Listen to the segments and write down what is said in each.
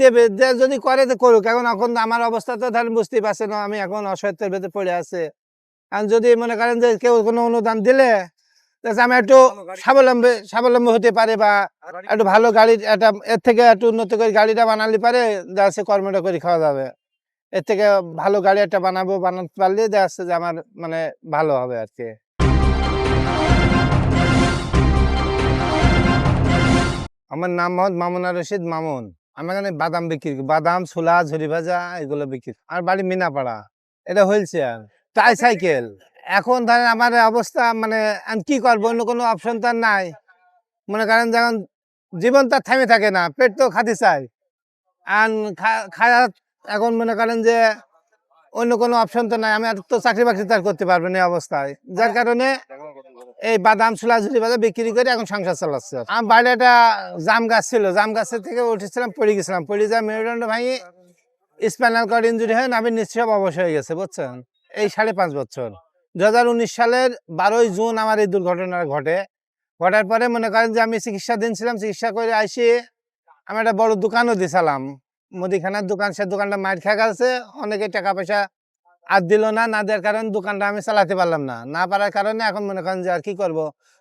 দেবে যদি করে তো করুক। এখন এখন আমার অবস্থা তো ধরেন বুঝতেই পারছেন আমি এখন অসহায়ত্বের ভেতরে পড়ে আছে। কারণ যদি মনে করেন যে কেউ কোনো অনুদান দিলে তাহলে আমি একটু স্বাবলম্বী স্বাবলম্বী হতে পারে বা একটু ভালো গাড়ি একটা এর থেকে একটু উন্নত করে গাড়িটা বানালে পারে দেখা কর্মটা করে খাওয়া যাবে। এর থেকে ভালো গাড়ি একটা বানাবো বানাতে পারলে দেখা যাচ্ছে যে আমার মানে ভালো হবে আর কি। আমার নাম মোহাম্মদ মামুনা রশিদ মামুন। আমি এখানে বাদাম বিক্রি বাদাম ছোলা ঝুরি ভাজা এগুলো বিক্রি আর বাড়ি মিনাপাড়া। এটা হয়েছে আর টাই সাইকেল এখন ধরেন আমার অবস্থা মানে আমি কি করব? অন্য কোনো অপশন তো নাই। মনে করেন যখন জীবন তার থেমে থাকে না পেট তো খাতে চাই। আর খায়া এখন মনে করেন যে অন্য কোনো অপশন তো নাই। আমি আর তো চাকরি বাকরি তো আর করতে পারব না অবস্থায়। যার কারণে এই বাদাম, ছোলা ঝুলি বাজার বিক্রি করে এখন সংসার চালাচ্ছে। আমার বাড়ি একটা জাম গাছ ছিল, জাম গাছের থেকে উঠেছিলাম, পড়ে গেছিলাম। পড়ে যা মেরুদণ্ড ভাঙি, স্পাইনাল কর্ড ইঞ্জুরি হয়ে নাভির নিশ্চয় অবশ হয়ে গেছে, বুঝছেন? এই সাড়ে পাঁচ বছর। দু হাজার উনিশ সালের বারোই জুন আমার এই দুর্ঘটনা ঘটে। ঘটার পরে মনে করেন যে আমি চিকিৎসাধীন ছিলাম, চিকিৎসা করে আইসি আমি একটা বড় দোকানও দিছিলাম। মুদিখানার দোকান, সে দোকানটা মার খেয়ে গেছে, অনেকে টাকা পয়সা আর দিল না না দেওয়ার কারণে দোকানটা আমি চালাতে পারলাম না। না পারার কারণে এখন মনে করেন যে আর কি করব?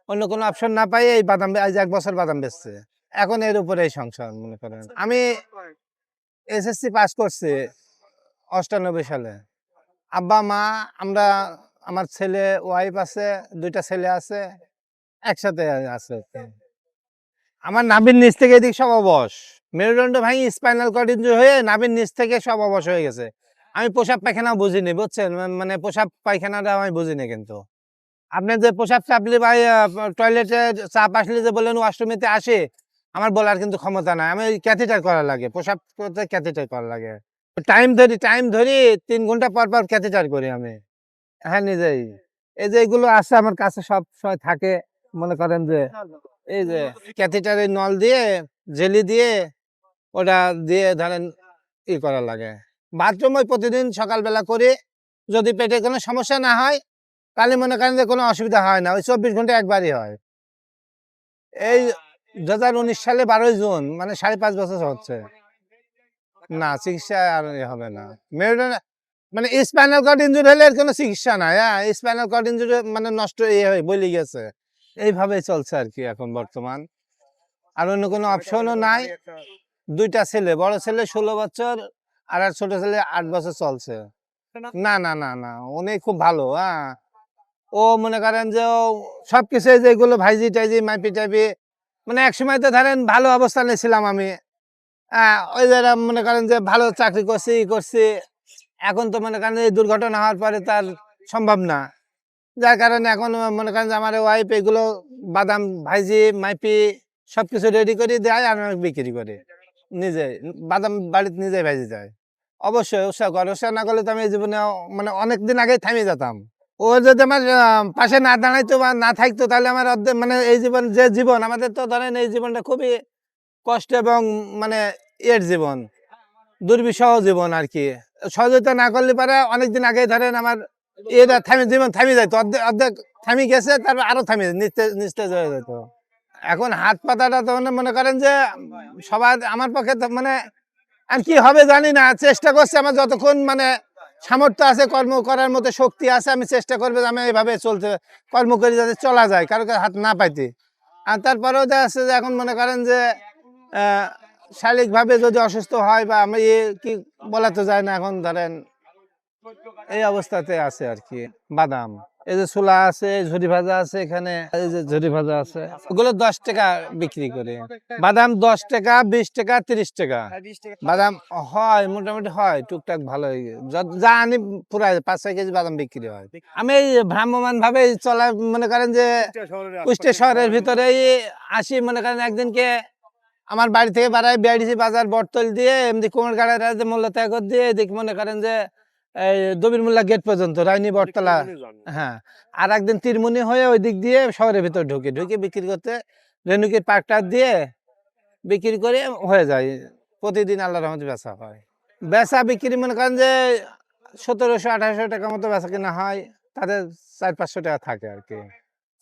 অন্য কোনো অপশন না পাই এই বাদাম আজ এক বছর বাদাম বেচছে। এখন এর উপরে সংসার মনে করেন। আমি এসএসসি পাস করছি অষ্টানব্বই সালে। আব্বা মা আমরা আমার ছেলে ওয়াইফ আছে দুইটা ছেলে আছে একসাথে আছে আমার নাভির নিচ থেকে এদিক সব অবশ। মেরুদণ্ড ভাঙি স্পাইনাল কর্ড ইনজুরি হয়ে নাভির নিচ থেকে সব অবশ হয়ে গেছে। আমি পোশাক পায়খানা বুঝিনি, বুঝছেন? মানে পোশাক পায়খানাটা আমি বুঝিনি কিন্তু। আপনি যে পোশাক চাপলে বা টয়লেটে চাপ আসলে যে বললেন ওয়াশরুমেতে আসে, আমার বলার কিন্তু ক্ষমতা নাই। আমি ক্যাথেটার করা লাগে, পোশাক ক্যাথেটার করা লাগে। টাইম ধরি টাইম ধরি, তিন ঘণ্টা পর পর ক্যাথেটার করি আমি। হ্যাঁ নিজেই। এই যে এগুলো আছে আমার কাছে, সব সময় থাকে। মনে করেন যে, এই যে ক্যাথেটারের নল দিয়ে, জেলি দিয়ে, ওটা দিয়ে ধরেন ই করা লাগে। বাথরুম ওই প্রতিদিন সকালবেলা করে যদি পেটে কোনো সমস্যা না হয় তাহলে মনে করেন যে কোনো অসুবিধা হয় না। ওই চব্বিশ ঘণ্টা একবারই হয়। এই দু হাজার উনিশ সালে বারোই জুন মানে সাড়ে পাঁচ বছর হচ্ছে। না চিকিৎসা আর হবে না। মেরুদণ্ড মানে স্পাইনাল কর্ড ইঞ্জুরি হলে এর কোনো চিকিৎসা নাই হ্যাঁ স্পাইনাল কর্ড ইঞ্জুরি মানে নষ্ট ইয়ে হয়ে বলে গেছে। এইভাবেই চলছে আর কি এখন বর্তমান। আর অন্য কোনো অপশনও নাই। দুইটা ছেলে বড় ছেলে ষোলো বছর আর আর ছোট ছেলে আট বছর চলছে। না না না না উনি খুব ভালো হ্যাঁ। ও মনে করেন যে ও সবকিছু এই যে ভাইজি টাইজি মাইপি টাইপি মানে এক সময় তো ধরেন ভালো অবস্থানে ছিলাম আমি। হ্যাঁ ওই যারা মনে করেন যে ভালো চাকরি করছি ই করছি। এখন তো মনে করেন এই দুর্ঘটনা হওয়ার পরে তার সম্ভব না। যার কারণে এখন মনে করেন যে আমার ওয়াইফ এগুলো বাদাম ভাইজি মাইপি সবকিছু রেডি করে দেয় আর বিক্রি করে। নিজে বাদাম বাড়িতে নিজে ভেজে যায় অবশ্যই, উৎসাহ করে। উৎসাহ না করলে তো আমি জীবনে মানে অনেক দিন আগে থামিয়ে যেতাম। ও যদি আমার পাশে না দাঁড়াইতো বা না থাকতো, তাহলে আমার অর্ধেক মানে এই জীবন, যে জীবন, আমাদের তো ধরেন এই জীবনটা খুবই কষ্ট এবং মানে এর জীবন, দুর্বিষহ জীবন আর কি সহযোগিতা না করলে পারে অনেকদিন আগে ধরেন আমার এটা থামি জীবন থামি যাইতো। অর্ধেক অর্ধেক থামি গেছে, তারপর আরও থামি নিস্তেজ হয়ে যেত এখন হাত পাতাটা তো মানে মনে করেন যে সবার, আমার পক্ষে মানে আর কি হবে জানি না, চেষ্টা করছি আমার যতক্ষণ মানে সামর্থ্য আছে, কর্ম করার মতো শক্তি আছে, আমি চেষ্টা করব আমি এইভাবে চলতে, কর্ম করে যাতে চলা যায়, কারও হাত না পাইতে। আর তারপরেও দেখা যাচ্ছে যে এখন মনে করেন যে শারীরিকভাবে যদি অসুস্থ হয় বা আমি কি বলা তো যায় না, এখন ধরেন এই অবস্থাতে আছে আর কি, বাদাম। এই যে ছোলা আছে, ঝুরি ভাজা আছে এখানে, এই যে ঝুরি ভাজা আছে, ওগুলো দশ টাকা বিক্রি করে। বাদাম দশ টাকা, বিশ টাকা, তিরিশ টাকা। বাদাম হয়, মোটামুটি হয়, টুকটাক ভালো যা আনি পুরা পাঁচ ছয় কেজি বাদাম বিক্রি হয়। আমি এই ভ্রাম্যমান ভাবে চলা, মনে করেন যে কুষ্টিয়া শহরের ভিতরে আসি, মনে করেন একদিনকে আমার বাড়ি থেকে বাড়াই বিআইডিসি বাজার, বটতল দিয়ে, এমনি কোমর গাড়ার মূল্য ত্যাগ দিয়ে, এদিক মনে করেন যে এই দবির মোল্লা গেট পর্যন্ত রাইনি বটতলা। হ্যাঁ আর একদিন তিরমুনি হয়ে ওই দিক দিয়ে শহরের ভিতর ঢুকে। ঢুকে বিক্রি করতে রেনুকির পার্কটা দিয়ে বিক্রি করে হয়ে যায়। প্রতিদিন আল্লাহ রহমতে বেচা হয়। বেচা বিক্রি মনে করেন যে সতেরোশো আঠারোশো টাকা মতো বেচা কিনা হয়। তাদের চার পাঁচশো টাকা থাকে আর কি।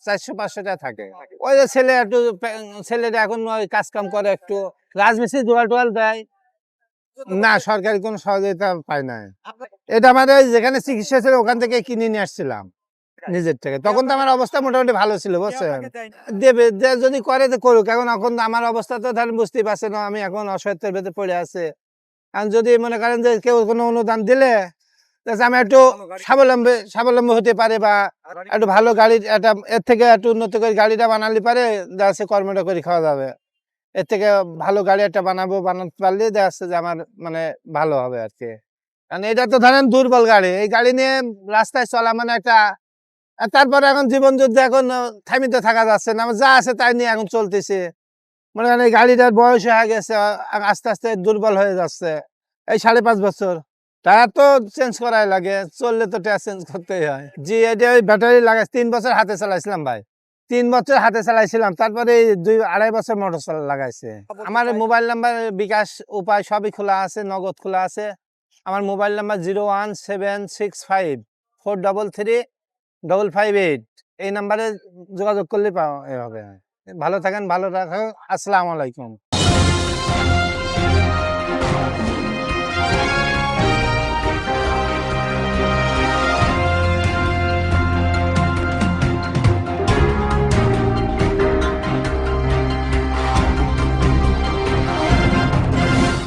চারশো পাঁচশো টাকা থাকে। ওই যে ছেলে একটু ছেলেরা এখন ওই কাজ কাম করে একটু। রাজমিস্ত্রি জোয়াল টোয়াল দেয়। না সরকারি কোনো সহযোগিতা পাই নাই। এটা ওই যেখানে চিকিৎসা ছিল ওখান থেকে কিনে নিয়ে আসছিলাম নিজের থেকে। তখন তো আমার অবস্থা মোটামুটি ভালো ছিল বুঝছেন? দেবে যদি করে তো করুক এখন এখন আমার অবস্থা তো ধরেন বুঝতেই পারছেন না, আমি এখন অসহায়ত্বের ভেতরে পড়ে আছে। আর যদি মনে করেন যে কেউ কোনো অনুদান দিলে আমি একটু স্বাবলম্বী স্বাবলম্বী হতে পারে বা একটু ভালো গাড়ি। একটা এর থেকে একটু উন্নত করে গাড়িটা বানালে পারে দেখা যাচ্ছে কর্মটা করে খাওয়া যাবে। এর থেকে ভালো গাড়ি একটা বানাবো, বানাতে পারলে দেখা যাচ্ছে যে আমার মানে ভালো হবে আর কি কারণ এটা তো ধরেন দুর্বল গাড়ি, এই গাড়ি নিয়ে রাস্তায় চলা মানে একটা তারপরে এখন জীবন যুদ্ধে এখন থামিতে থাকা যাচ্ছে না যা আছে তাই নিয়ে এখন চলতেছে। মনে করেন এই গাড়িটার বয়স হয়ে গেছে আস্তে আস্তে দুর্বল হয়ে যাচ্ছে। এই সাড়ে পাঁচ বছর টায়ার তো চেঞ্জ করাই লাগে, চললে তো টায়ার চেঞ্জ করতেই হয়। জি, এটা ওই ব্যাটারি লাগাই তিন বছর হাতে চালাইছিলাম ভাই। তিন বছর হাতে চালাইছিলাম তারপরে দুই আড়াই বছর মোটর লাগাইছে। আমার মোবাইল নাম্বার বিকাশ উপায় সবই খোলা আছে নগদ খোলা আছে। আমার mobile number zero one seven six five four double three double five eight. এই নাম্বারে যোগাযোগ করলে পাওয়া হবে। ভালো থাকেন ভালো রাখেন আসসালামু আলাইকুম।